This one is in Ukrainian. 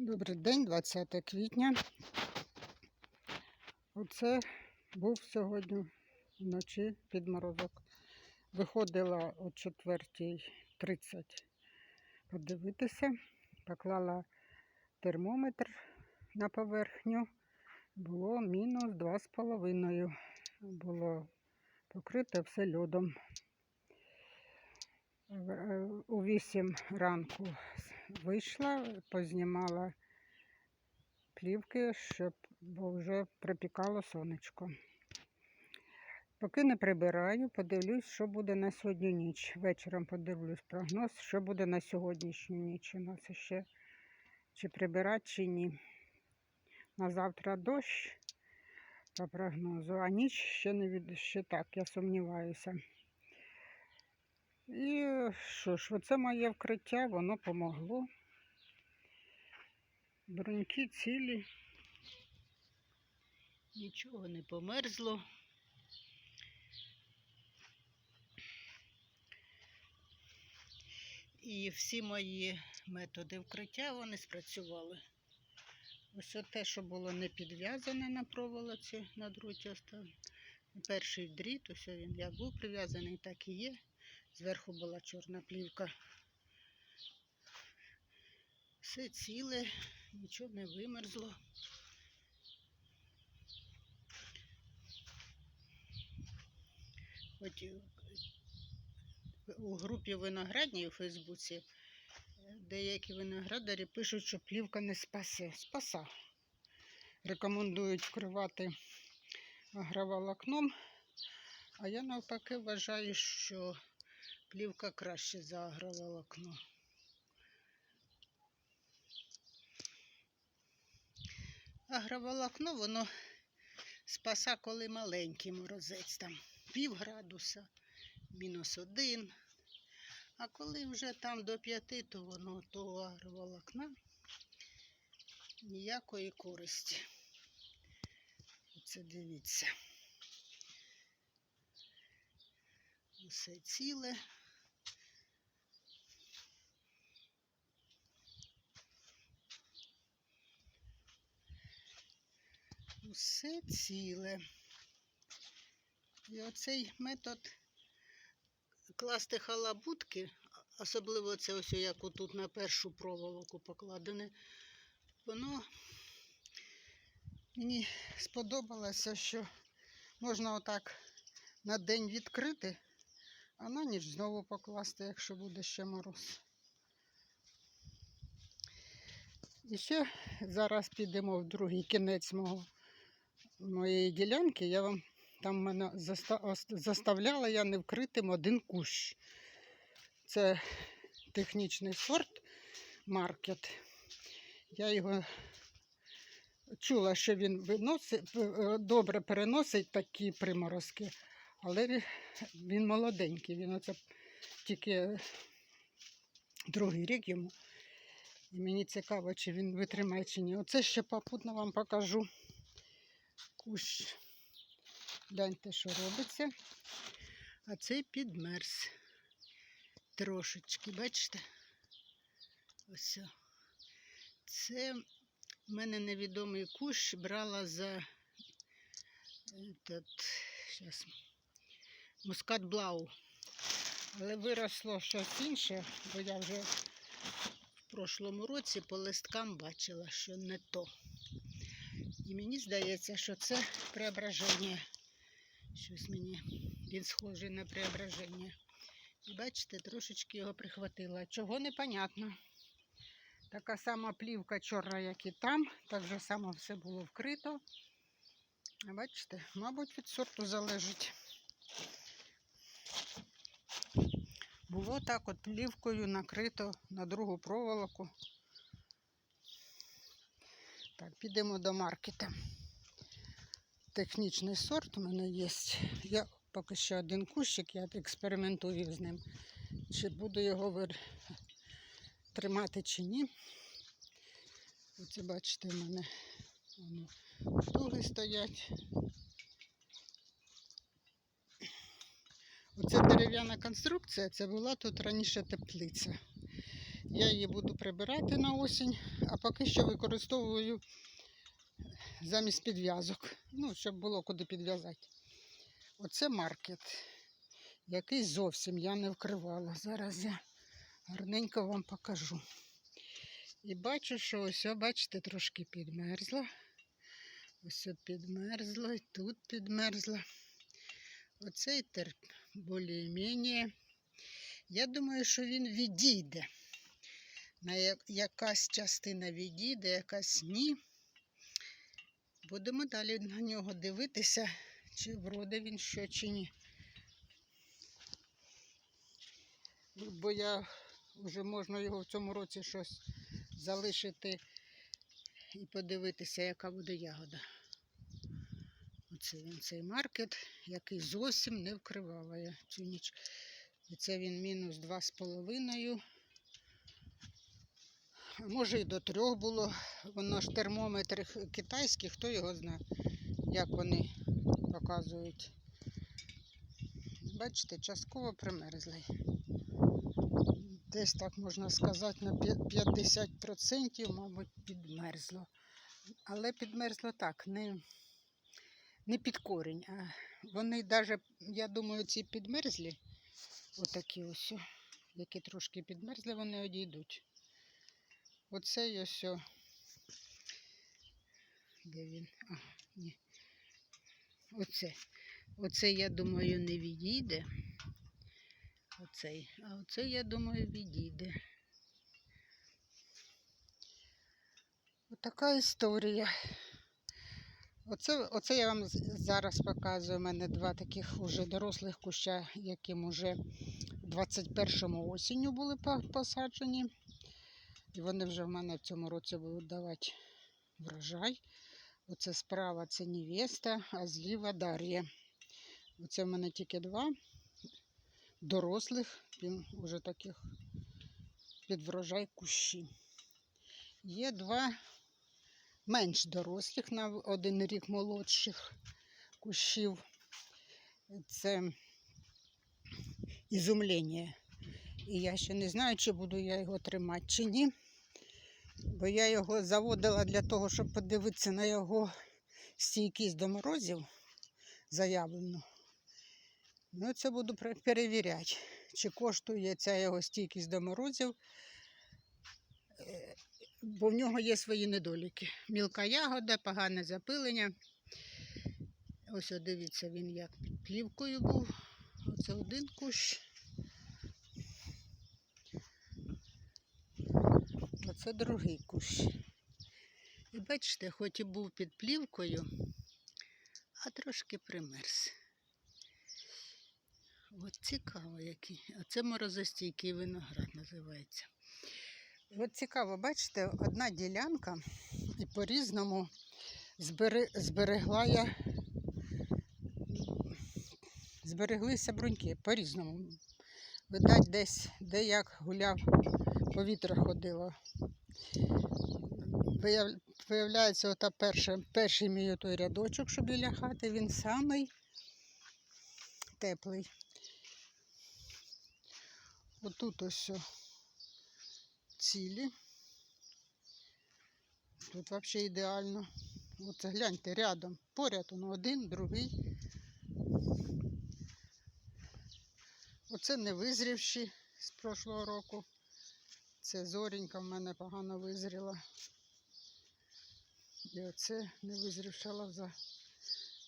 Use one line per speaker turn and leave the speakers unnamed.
Добрий день, 20 квітня. Оце був сьогодні вночі підморозок. Виходила о 4.30 подивитися, поклала термометр на поверхню. Було мінус 2,5. Було покрите все льодом. Е, У 8 ранку вийшла, познімала плівки, щоб бо вже припікало сонечко. Поки не прибираю, подивлюсь, що буде на сьогодні ніч. Вечором подивлюсь прогноз, що буде на сьогоднішню ніч. У нас ще чи прибирати, чи ні. На завтра дощ по прогнозу, а ніч ще не від... ще так, я сумніваюся. І що ж, оце моє вкриття, воно помогло. Бруньки цілі. Нічого не померзло. І всі мої методи вкриття вони спрацювали. Ось те, що було не підв'язане на проволоці на дроті. Перший дріт, ось він як був прив'язаний, так і є. Зверху була чорна плівка. Все ціле, нічого не вимерзло. Хоч у групі виноградній у Фейсбуці е, деякі виноградарі пишуть, що плівка не спасе. Спаса. Рекомендують вкривати агроволокном, а я навпаки вважаю, що плівка краще за агроволокно. Агроволокно, воно спаса, коли маленький морозець, там пів градуса, мінус один. А коли вже там до п'яти, то воно того агроволокна ніякої користі. Оце дивіться. Усе ціле. Усе ціле. І оцей метод класти халабутки, особливо це ось як отут на першу проволоку покладене, воно мені сподобалося, що можна отак на день відкрити, а на ніч знову покласти, якщо буде ще мороз. І ще зараз підемо в другий кінець мого, моєї ділянки. Я вам там мене заставляла я не вкритим один кущ. Це технічний сорт маркет. Я його чула, що він виносить, е, добре переносить такі приморозки, але він молоденький. Він оце тільки другий рік йому. І мені цікаво, чи він витримає чи ні. Оце ще попутно вам покажу кущ. Гляньте, що робиться. А цей підмерз. Трошечки, бачите? Ось. Це в мене невідомий кущ брала за этот, щас, мускат блау. Але виросло щось інше, бо я вже в прошлому році по листкам бачила, що не то. І мені здається, що це преображення. Щось мені він схожий на преображення. І бачите, трошечки його прихватила. Чого непонятно. Така сама плівка чорна, як і там. Так же само все було вкрито. А бачите, мабуть, від сорту залежить. Було так от плівкою накрито на другу проволоку. Так, підемо до маркета. Технічний сорт у мене є. Я поки що один кущик, я експериментую з ним. Чи буду його вир... тримати чи ні. Оце бачите, в мене дуги стоять. Оце дерев'яна конструкція, це була тут раніше теплиця. Я її буду прибирати на осінь, а поки що використовую замість підв'язок. Ну, щоб було куди підв'язати. Оце маркет, який зовсім я не вкривала. Зараз я гарненько вам покажу. І бачу, що ось, бачите, трошки підмерзла. Ось підмерзла, і тут підмерзла. Оцей терп більш-менш. Я думаю, що він відійде. На якась частина відійде, якась ні. Будемо далі на нього дивитися, чи вроде він що, чи ні. Бо я вже можна його в цьому році щось залишити і подивитися, яка буде ягода. Оце він цей маркет, який зовсім не вкривала я цю ніч. І це він мінус 2,5. Може і до трьох було. Воно ж термометр китайський, хто його знає, як вони показують. Бачите, частково примерзлий. Десь так можна сказати, на 50%, мабуть, підмерзло. Але підмерзло так, не, не під корінь, а вони навіть, я думаю, ці підмерзлі, отакі ось, які трошки підмерзли, вони одійдуть. Оцей ось, де він? А, ні. Оце. Оце, я думаю, не відійде. Оцей. А оце, я думаю, відійде. Отака історія. Оце, оце я вам зараз показую. У мене два таких уже дорослих куща, яким уже 21 осінню були посаджені. І вони вже в мене в цьому році будуть давати врожай. Оце справа це невеста, а зліва Дар'я. Оце в мене тільки два дорослих, уже таких під врожай кущі. Є два менш дорослих, на один рік молодших кущів. Це ізумлення. І я ще не знаю, чи буду я його тримати, чи ні. Бо я його заводила для того, щоб подивитися на його стійкість до морозів заявлену. Ну, це буду перевіряти, чи коштує ця його стійкість до морозів. Е, Бо в нього є свої недоліки. Мілка ягода, погане запилення. Ось дивіться, він як під плівкою був. Оце один кущ. Оце другий кущ. І бачите, хоч і був під плівкою, а трошки примерз. От цікаво який. А це морозостійкий виноград називається. От цікаво, бачите, одна ділянка і по-різному збере- зберегла я, збереглися бруньки по-різному. Видать, десь де як гуляв, повітря ходило. Вияв- Виявляється, ота перша, перший мій той рядочок, що біля хати, він самий теплий. Отут ось цілі. Тут взагалі ідеально. Оце гляньте рядом. Поряд воно один, другий. Оце не визрівші з прошлого року. Це зорінька в мене погано визріла. І оце не визрішала лоза.